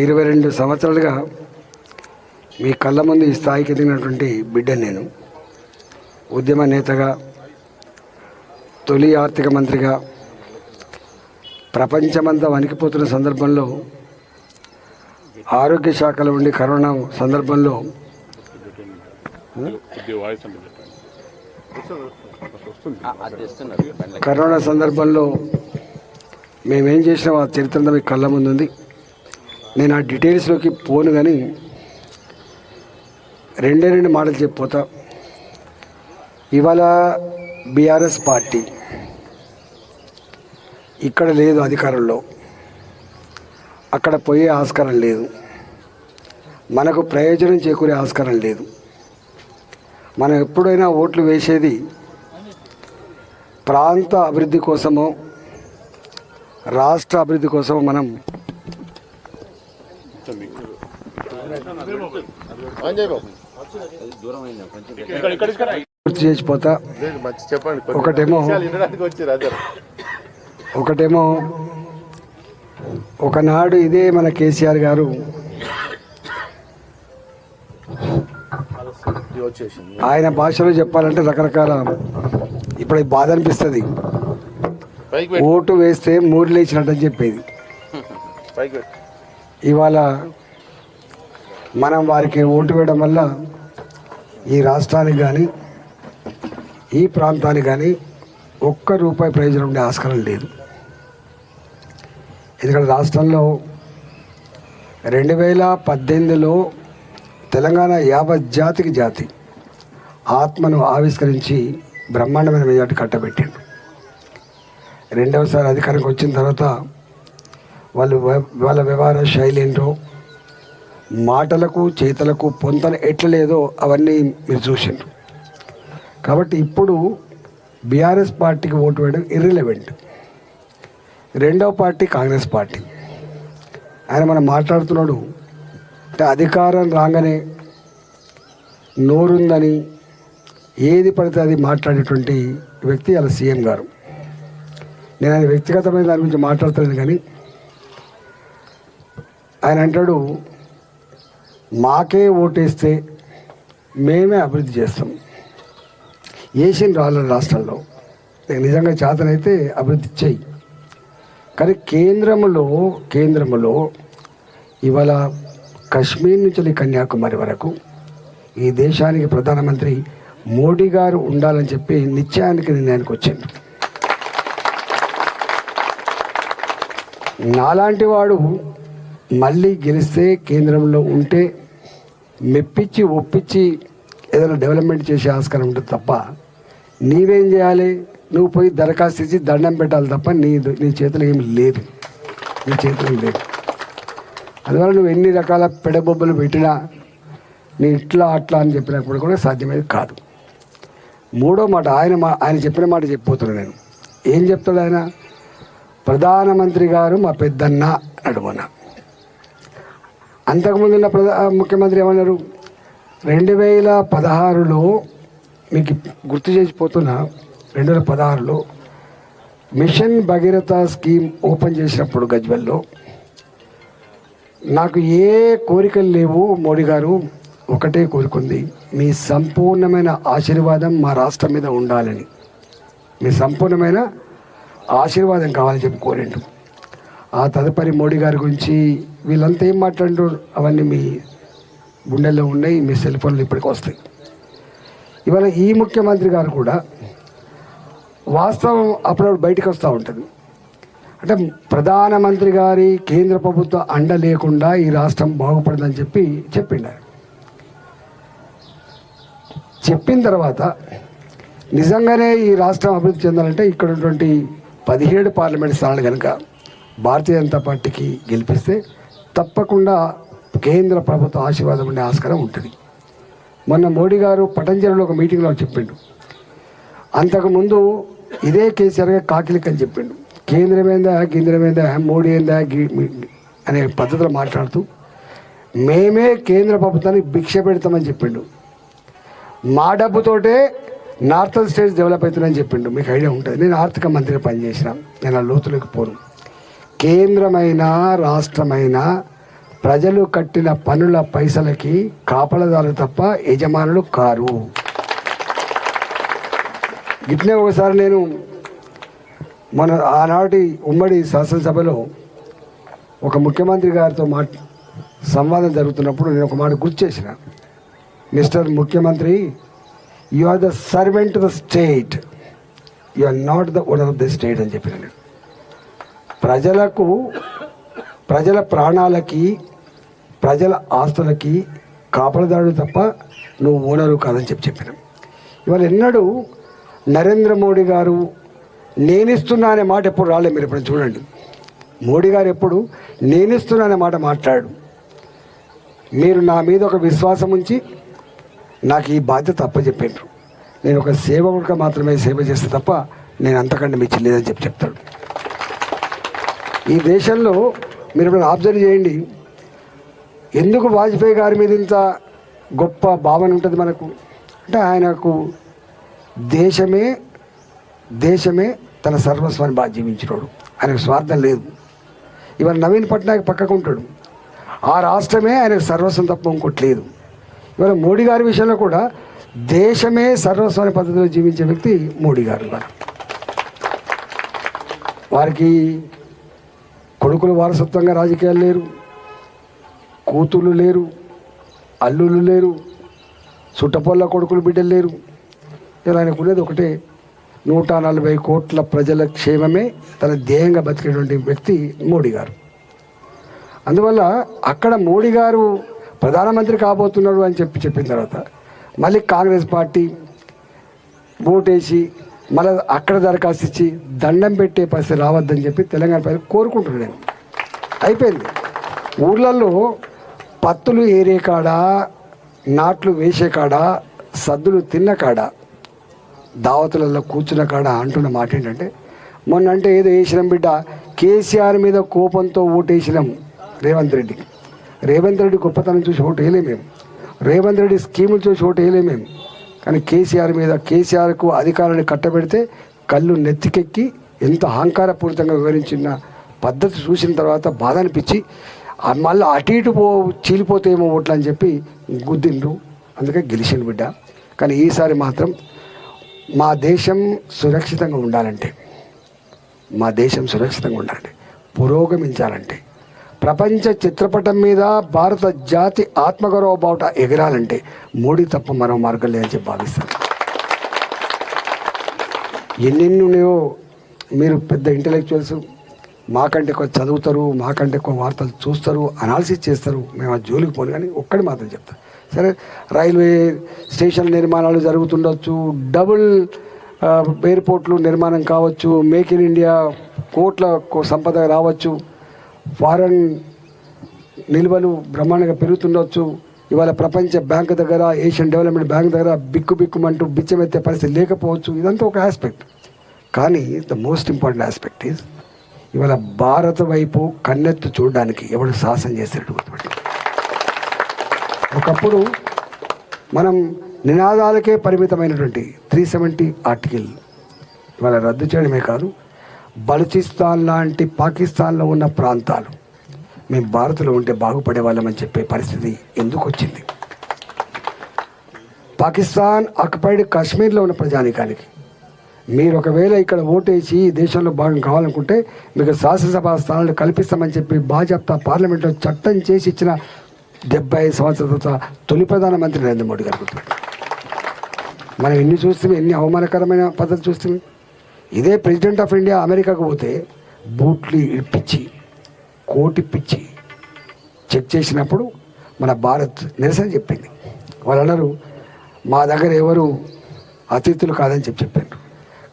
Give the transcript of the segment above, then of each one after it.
ఇరవై రెండు సంవత్సరాలుగా మీ కళ్ళ ముందు ఈ స్థాయికి ఎదిగినటువంటి బిడ్డను నేను. ఉద్యమ నేతగా తొలి ఆర్థిక మంత్రిగా ప్రపంచమంతా వణికిపోతున్న సందర్భంలో ఆరోగ్య శాఖలో ఉండి కరోనా సందర్భంలో కరోనా సందర్భంలో మేమేం చేసినాం ఆ చరిత్ర అంతా మీ కళ్ళ ముందు ఉంది నేను ఆ డీటెయిల్స్లోకి పోను కానీ రెండే రెండు మాటలు చెప్పిపోతా ఇవాళ బీఆర్ఎస్ పార్టీ ఇక్కడ లేదు అధికారంలో. అక్కడ పోయే ఆస్కారం లేదు. మనకు ప్రయోజనం చేకూరే ఆస్కారం లేదు. మనం ఎప్పుడైనా ఓట్లు వేసేది ప్రాంత అభివృద్ధి కోసమో రాష్ట్ర అభివృద్ధి కోసమో మనం పూర్తి చేసిపోతా. ఒకటేమో ఒకటేమో ఒకనాడు ఇదే మన కేసీఆర్ గారు. ఆయన భాషలో చెప్పాలంటే రకరకాల ఇప్పుడు బాధ అనిపిస్తుంది. ఓటు వేస్తే మూడు లేచినట్టు అని చెప్పేది. ఇవాళ మనం వారికి ఓటు వేయడం వల్ల ఈ రాష్ట్రానికి కానీ ఈ ప్రాంతానికి కానీ ఒక్క రూపాయి ప్రయోజనం ఉండే ఆస్కారం లేదు. ఎందుకంటే రాష్ట్రంలో రెండు వేల పద్దెనిమిదిలో తెలంగాణ యావత్ జాతికి జాతి ఆత్మను ఆవిష్కరించి బ్రహ్మాండమైన మెజార్టీ కట్టబెట్టిండు. రెండవసారి అధికారంకి వచ్చిన తర్వాత వాళ్ళు వాళ్ళ వ్యవహార శైలి ఏంటో మాటలకు చేతలకు పొంతన ఎట్లా లేదో అవన్నీ మీరు చూసిండ్రు. కాబట్టి ఇప్పుడు బీఆర్ఎస్ పార్టీకి ఓటు వేయడం ఇర్రిలవెంట్ రెండవ పార్టీ కాంగ్రెస్ పార్టీ. ఆయన మనం మాట్లాడుతున్నాడు అంటే అధికారం రాగానే నోరుందని ఏది పడితే అది మాట్లాడేటువంటి వ్యక్తి అలా సీఎం గారు. నేను ఆయన వ్యక్తిగతమైన దాని గురించి మాట్లాడతాను కానీ ఆయన అంటాడు మాకే ఓటేస్తే మేమే అభివృద్ధి చేస్తాం. ఏషియన్ రాళ్ళ రాష్ట్రంలో నీకు నిజంగా చేతనైతే అభివృద్ధి చెయ్యి. కానీ కేంద్రంలో కేంద్రంలో ఇవాళ కశ్మీర్ నుంచి కన్యాకుమారి వరకు ఈ దేశానికి ప్రధానమంత్రి మోడీ గారు ఉండాలని చెప్పి నిశ్చయానికి నిర్ణయానికి వచ్చింది. నాలాంటి వాడు మళ్ళీ గెలిస్తే కేంద్రంలో ఉంటే మెప్పించి ఒప్పించి ఏదైనా డెవలప్మెంట్ చేసే ఆస్కారం ఉంటుంది తప్ప నీవేం చేయాలి? నువ్వు పోయి దరఖాస్తు ఇచ్చి దండం పెట్టాలి తప్ప నీ నీ చేతిలో ఏమి లేదు. నీ చేతిలో లేదు. అందువల్ల నువ్వు ఎన్ని రకాల పెడబొబ్బలు పెట్టినా నీ ఇట్లా అట్లా అని చెప్పినప్పుడు కూడా సాధ్యమేది కాదు. మూడో మాట ఆయన మా ఆయన చెప్పిన మాట చెప్పిపోతున్నాను నేను. ఏం చెప్తాడు ఆయన? ప్రధానమంత్రి గారు మా పెద్దన్న. అంతకుముందు ఉన్న ప్రధా ముఖ్యమంత్రి ఏమన్నారు? రెండు వేల పదహారులో మీకు గుర్తు చేసిపోతున్నా రెండు వేల పదహారులో మిషన్ భగీరథ స్కీమ్ ఓపెన్ చేసినప్పుడు గజ్వెల్లో నాకు ఏ కోరికలు లేవు మోడీ గారు ఒకటే కోరుకుంది మీ సంపూర్ణమైన ఆశీర్వాదం మా రాష్ట్రం మీద ఉండాలని. మీ సంపూర్ణమైన ఆశీర్వాదం కావాలని చెప్పి కోరిండు. ఆ తదుపరి మోడీ గారి గురించి వీళ్ళంతా ఏం మాట్లాడారు అవన్నీ మీ గుండెల్లో ఉన్నాయి మీ సెల్ ఫోన్లు ఇప్పటికి వస్తాయి. ఇవాళ ఈ ముఖ్యమంత్రి గారు కూడా వాస్తవం అప్పుడప్పుడు బయటకు వస్తూ ఉంటుంది. అంటే ప్రధానమంత్రి గారి కేంద్ర ప్రభుత్వ అండ లేకుండా ఈ రాష్ట్రం బాగుపడదని చెప్పి చెప్పిండు చెప్పిన తర్వాత నిజంగానే ఈ రాష్ట్రం అభివృద్ధి చెందాలంటే ఇక్కడ ఉన్నటువంటి పదిహేడు పార్లమెంట్ స్థానాలు కనుక భారతీయ జనతా పార్టీకి గెలిపిస్తే తప్పకుండా కేంద్ర ప్రభుత్వ ఆశీర్వాదం ఉండే ఆస్కారం ఉంటుంది. మొన్న మోడీ గారు పటంజలిలో ఒక మీటింగ్లో చెప్పిండు. అంతకుముందు ఇదే కేసీఆర్ గారు అని చెప్పిండు. కేంద్రమేందా కేంద్రమేందా మోడీ ఏందా గి- మీ- అనే పద్ధతిలో మాట్లాడుతూ మేమే కేంద్ర ప్రభుత్వానికి భిక్ష పెడతామని చెప్పిండు. మా డబ్బుతోటే నార్థన్ స్టేట్స్ డెవలప్ అవుతుందని చెప్పిండు. మీకు ఐడియా ఉంటుంది. నేను ఆర్థిక మంత్రిగా పనిచేసిన. నేను ఆ లోతులోకి పోను. కేంద్రమైన రాష్ట్రమైన ప్రజలు కట్టిన పనుల పైసలకి కాపలదారు తప్ప యజమానులు కారు. ఇట్లే ఒకసారి నేను మన ఆనాటి ఉమ్మడి శాసనసభలో ఒక ముఖ్యమంత్రి గారితో మా సంవాదం జరుగుతున్నప్పుడు నేను ఒక మాట గుర్తు చేసిన. మిస్టర్ ముఖ్యమంత్రి you are the servant the state you are not the owner of the state అని చెప్పిన నేను. ప్రజలకు ప్రజల ప్రాణాలకి ప్రజల ఆస్తులకి కాపలదాడు తప్ప నువ్వు ఓనరు కాదని చెప్పి చెప్పిన. ఇవాళ ఎన్నడూ నరేంద్ర మోడీ గారు నేనిస్తున్నా అనే మాట ఎప్పుడు రాలేదు మీరు ఇప్పుడు చూడండి. మోడీ గారు ఎప్పుడు నేనిస్తున్నా అనే మాట మాట్లాడు. మీరు నా మీద ఒక విశ్వాసం ఉంచి నాకు ఈ బాధ్యత అప్పచెప్పిండ్రు. నేను ఒక సేవకుడిగా మాత్రమే సేవ చేస్తే తప్ప నేను అంతకంటే మించి లేదని చెప్పి చెప్తాడు. ఈ దేశంలో మీరు ఇప్పుడు అబ్జర్వ్ చేయండి. ఎందుకు వాజ్పేయి గారి మీద ఇంత గొప్ప భావన ఉంటుంది మనకు? అంటే ఆయనకు దేశమే దేశమే తన సర్వస్వాన్ని బాగా జీవించినోడు. ఆయనకు స్వార్థం లేదు. ఇవాళ నవీన్ పట్నాయక్ పక్కకు ఉంటాడు. ఆ రాష్ట్రమే ఆయనకు సర్వస్వం తప్ప ఇంకోటి లేదు. ఇవాళ మోడీ గారి విషయంలో కూడా దేశమే సర్వస్వాన్ని పద్ధతిలో జీవించే వ్యక్తి మోడీ గారు వారికి కొడుకులు వారసత్వంగా రాజకీయాలు లేరు. కూతుళ్ళు లేరు. అల్లుళ్ళు లేరు. చుట్టపొల్ల కొడుకులు బిడ్డలు లేరు. ఇలా ఆయనకు ఉన్నది ఒకటే. నూట నలభై కోట్ల ప్రజల క్షేమమే తన ధ్యేయంగా బతికేటువంటి వ్యక్తి మోడీ గారు. అందువల్ల అక్కడ మోడీ గారు ప్రధానమంత్రి కాబోతున్నాడు అని చెప్పి చెప్పిన తర్వాత మళ్ళీ కాంగ్రెస్ పార్టీ ఓటేసి మళ్ళీ అక్కడ దరఖాస్తు ఇచ్చి దండం పెట్టే పరిస్థితి రావద్దని చెప్పి తెలంగాణ ప్రజలు కోరుకుంటున్నాను నేను. అయిపోయింది. ఊళ్ళల్లో పత్తులు ఏరే కాడ నాట్లు వేసే కాడ సద్దులు తిన్న కాడ దావతులలో కూర్చున్న కాడ అంటున్న మాట ఏంటంటే మొన్న అంటే ఏదో వేసినాం బిడ్డ కేసీఆర్ మీద కోపంతో ఓటేసినాం రేవంత్ రెడ్డికి రేవంత్ రెడ్డి గొప్పతనం చూసి ఓటు వేయలేము మేము. రేవంత్ రెడ్డి స్కీములు చూసి ఓటు వేయలేము మేము. కానీ కేసీఆర్ మీద కేసీఆర్కు అధికారాన్ని కట్టబెడితే కళ్ళు నెత్తికెక్కి ఎంత అహంకారపూరితంగా వివరించిన పద్ధతి చూసిన తర్వాత బాధ అనిపించి మళ్ళీ అటు ఇటు పో చీలిపోతేమో ఓట్లు అని చెప్పి గుద్దిండ్రు. అందుకే గెలిచిన బిడ్డ. కానీ ఈసారి మాత్రం మా దేశం సురక్షితంగా ఉండాలంటే మా దేశం సురక్షితంగా ఉండాలంటే పురోగమించాలంటే ప్రపంచ చిత్రపటం మీద భారత జాతి ఆత్మగౌరవ బావుట ఎగరాలంటే మోడీ తప్ప మరో మార్గం లేదని చెప్పి భావిస్తాను ఎన్నెన్ని ఉన్నాయో మీరు పెద్ద ఇంటలెక్చువల్స్ మాకంటే ఎక్కువ చదువుతారు మాకంటే ఎక్కువ వార్తలు చూస్తారు అనాలిసిస్ చేస్తారు మేము ఆ జోలికి పోను కానీ ఒక్కడి మాత్రం చెప్తా. సరే రైల్వే స్టేషన్ నిర్మాణాలు జరుగుతుండొచ్చు డబుల్ ఎయిర్పోర్ట్లు నిర్మాణం కావచ్చు మేక్ ఇన్ ఇండియా కోట్ల కో- సంపద రావచ్చు ఫారెన్ నిల్వలు బ్రహ్మాండంగా పెరుగుతుండొచ్చు. ఇవాళ ప్రపంచ బ్యాంక్ దగ్గర ఏషియన్ డెవలప్మెంట్ బ్యాంక్ దగ్గర బిక్కు బిక్కుమంటూ బిచ్చమెత్తే పరిస్థితి లేకపోవచ్చు. ఇదంతా ఒక ఆస్పెక్ట్ కానీ the most important aspect is ఇవాళ భారత వైపు కన్నెత్తు చూడడానికి ఎవడు సాహసం చేసినట్టు గుర్తుపెట్టు ఒకప్పుడు మనం నినాదాలకే పరిమితమైనటువంటి త్రీ సెవెంటీ ఆర్టికల్ ఇవాళ రద్దు చేయడమే కాదు బలూచిస్తాన్ లాంటి పాకిస్తాన్లో ఉన్న ప్రాంతాలు. మేము భారత్లో ఉంటే బాగుపడే వాళ్ళమని చెప్పే పరిస్థితి ఎందుకు వచ్చింది? పాకిస్తాన్ ఆక్యుపైడ్ కాశ్మీర్లో ఉన్న ప్రజానికానికి. మీరు ఒకవేళ ఇక్కడ ఓటేసి ఈ దేశంలో భాగం కావాలనుకుంటే మీకు శాసనసభ స్థానాలు కల్పిస్తామని చెప్పి భాజపా పార్లమెంట్లో చట్టం చేసి ఇచ్చిన డెబ్బై ఐదు సంవత్సరాల తర్వాత తొలి ప్రధానమంత్రి నరేంద్ర మోడీ గారు మనం ఎన్ని చూస్తున్నాం? ఎన్ని అవమానకరమైన పద్ధతి చూస్తే ఇదే ప్రెసిడెంట్ ఆఫ్ ఇండియా అమెరికాకు పోతే బూట్లు ఇప్పించి కోటిప్పించి చెక్ చేసినప్పుడు మన భారత్ నిరసన చెప్పింది. వాళ్ళు అన్నారు మా దగ్గర ఎవరు అతిథులు కాదని చెప్పి చెప్పారు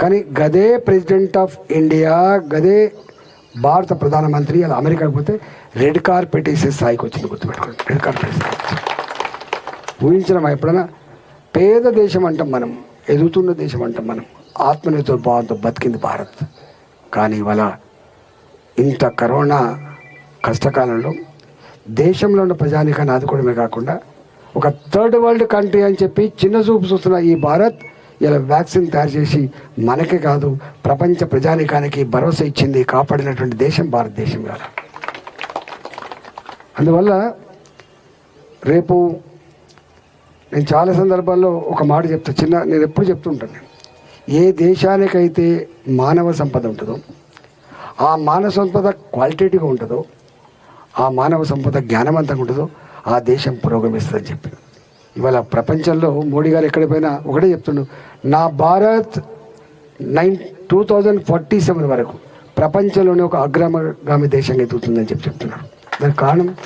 కానీ గదే ప్రెసిడెంట్ ఆఫ్ ఇండియా గదే భారత ప్రధానమంత్రి అలా అమెరికాకు పోతే రెడ్ కార్పెట్ వేసే స్థాయికి వచ్చింది గుర్తుపెట్టుకోండి. రెడ్ కార్పెట్ ఊహించడం ఎప్పుడైనా? పేద దేశం అంటాం మనం ఎదుగుతున్న దేశం అంటాం మనం. ఆత్మనిర్భర భావంతో బతికింది భారత్. కానీ ఇవాళ ఇంత కరోనా కష్టకాలంలో దేశంలో ఉన్న ప్రజానికాన్ని ఆదుకోవడమే కాకుండా ఒక థర్డ్ వరల్డ్ కంట్రీ అని చెప్పి చిన్న చూపు చూస్తున్న ఈ భారత్ ఇలా వ్యాక్సిన్ తయారు చేసి మనకే కాదు ప్రపంచ ప్రజానికానికి భరోసా ఇచ్చింది కాపాడినటువంటి దేశం భారతదేశం ఇవాళ. అందువల్ల రేపు నేను చాలా సందర్భాల్లో ఒక మాట చెప్తా చిన్న నేను ఎప్పుడు చెప్తుంటాను నేను ఏ దేశానికైతే మానవ సంపద ఉంటుందో ఆ మానవ సంపద క్వాలిటేటివ్గా ఉంటుందో ఆ మానవ సంపద జ్ఞానవంతంగా ఉంటుందో ఆ దేశం పురోగమిస్తుందని చెప్పి. ఇవాళ ప్రపంచంలో మోడీ గారు ఎక్కడ పోయినా ఒకటే చెప్తుండు నా Bharat nine two thousand forty seven వరకు ప్రపంచంలోనే ఒక అగ్రగామి దేశంగా ఎదుగుతుందని చెప్పి చెప్తున్నారు. దానికి కారణం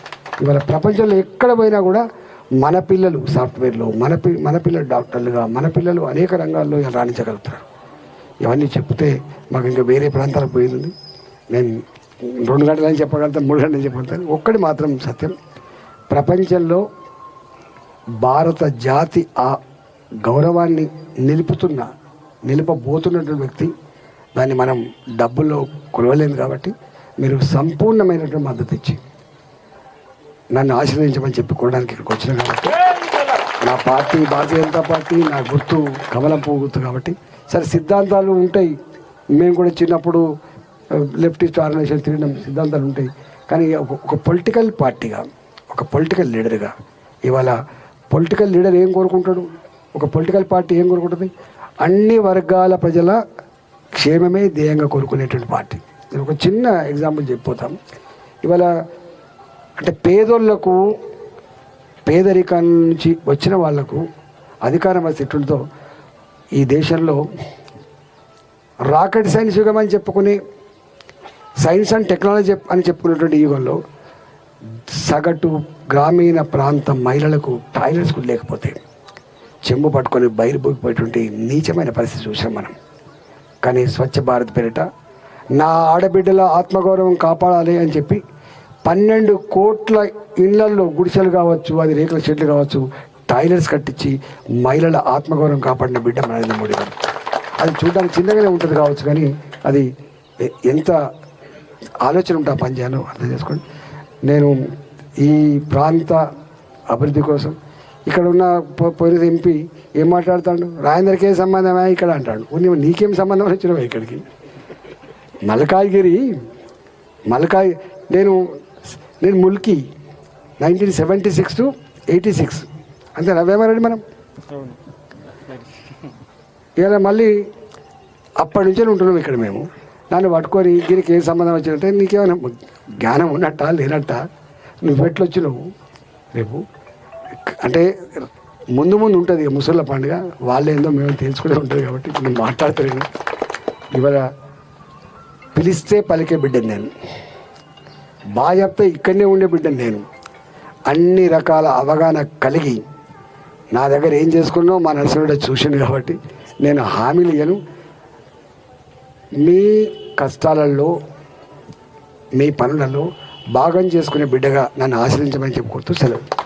ఇవాళ ప్రపంచంలో ఎక్కడ పోయినా కూడా మన పిల్లలు సాఫ్ట్వేర్లో మన పి మన పిల్లలు డాక్టర్లుగా మన పిల్లలు అనేక రంగాల్లో రాణించగలుగుతారు. ఇవన్నీ చెప్తే మాకు ఇంకా వేరే ప్రాంతాలకు పోయింది నేను రెండు గంటలని చెప్పగలుగుతాను మూడు గంటలు చెప్పగలుగుతాను ఒక్కటి మాత్రం సత్యం. ప్రపంచంలో భారత జాతి ఆ గౌరవాన్ని నిలుపుతున్న నిలుపబోతున్నటువంటి వ్యక్తి దాన్ని మనం డబ్బుల్లో కొలవలేదు కాబట్టి మీరు సంపూర్ణమైనటువంటి మద్దతు ఇచ్చి నన్ను ఆశీర్వదించమని చెప్పి కొనడానికి ఇక్కడికి వచ్చిన కాబట్టి నా పార్టీ భారతీయ జనతా పార్టీ నా గుర్తు కమలం పువ్వు గుర్తు కాబట్టి. సరే సిద్ధాంతాలు ఉంటాయి. మేము కూడా చిన్నప్పుడు లెఫ్టిస్ట్ ఆర్గనైజేషన్ తిరిగిన సిద్ధాంతాలు ఉంటాయి. కానీ ఒక ఒక పొలిటికల్ పార్టీగా ఒక పొలిటికల్ లీడర్గా ఇవాళ పొలిటికల్ లీడర్ ఏం కోరుకుంటాడు? ఒక పొలిటికల్ పార్టీ ఏం కోరుకుంటుంది? అన్ని వర్గాల ప్రజల క్షేమమే ధ్యేయంగా కోరుకునేటువంటి పార్టీ. నేను ఒక చిన్న ఎగ్జాంపుల్ చెప్పిపోతాం ఇవాళ అంటే పేదోళ్ళకు పేదరికం నుంచి వచ్చిన వాళ్ళకు అధికారం స్థితులతో ఈ దేశంలో రాకెట్ సైన్స్ యుగం అని చెప్పుకుని సైన్స్ అండ్ టెక్నాలజీ అని చెప్పుకునేటువంటి యుగంలో సగటు గ్రామీణ ప్రాంతం మహిళలకు టాయిలెట్స్ కూడా లేకపోతే చెంబు పట్టుకొని బయలుపోయిపోయేటువంటి నీచమైన పరిస్థితి చూసాం మనం. కానీ స్వచ్ఛ భారత్ పేరిట నా ఆడబిడ్డల ఆత్మగౌరవం కాపాడాలి అని చెప్పి పన్నెండు కోట్ల ఇళ్ళల్లో గుడిసెలు కావచ్చు అది రేకుల షెడ్లు కావచ్చు టాయిలెట్స్ కట్టించి మహిళల ఆత్మగౌరవం కాపాడిన బిడ్డ నరేంద్ర మోడీ గారు. అది చూడడానికి చిన్నగానే ఉంటుంది కావచ్చు కానీ అది ఎంత ఆలోచన ఉంటే ఆ పని చేయాలో అర్థం చేసుకోండి. నేను ఈ ప్రాంత అభివృద్ధి కోసం ఇక్కడ ఉన్న పోలీస్ ఎంపీ ఏం మాట్లాడతాడు? రాజేందర్కి ఏం సంబంధమే ఇక్కడ అంటాడు. "ఉన్ని- నీకేం సంబంధం వచ్చినవా ఇక్కడికి? మలకాయగిరి మలకాయ్ నేను నేను ముల్కి nineteen seventy six to eighty six. అంతే నవ్వేమారండి మనం? ఇలా మళ్ళీ అప్పటి నుంచే ఉంటున్నాం ఇక్కడ మేము. నన్ను పట్టుకొని దీనికి ఏం సంబంధం వచ్చినట్టే నీకేమైనా జ్ఞానం ఉన్నట్టా లేనట్టా? నువ్వు ఎట్లా వచ్చినావు రేపు? అంటే ముందు ముందు ఉంటుంది ఇక ముసళ్ళ పండుగ. వాళ్ళేందో మేము తెలుసుకునే ఉంటుంది కాబట్టి ఇప్పుడు నేను మాట్లాడతాను ఇవాళ పిలిస్తే పలికే బిడ్డను నేను. బాయప్ప ఇక్కడనే ఉండే బిడ్డ నేను. అన్ని రకాల అవగాహన కలిగి నా దగ్గర ఏం చేసుకున్నావు? మా నర్సుడు చూసిండు కాబట్టి నేను హామీలు ఇయ్యను. మీ కష్టాలలో మీ పనులలో భాగం చేసుకునే బిడ్డగా నన్ను ఆశ్రయించమని చెప్పుకుంటూ సెలవు.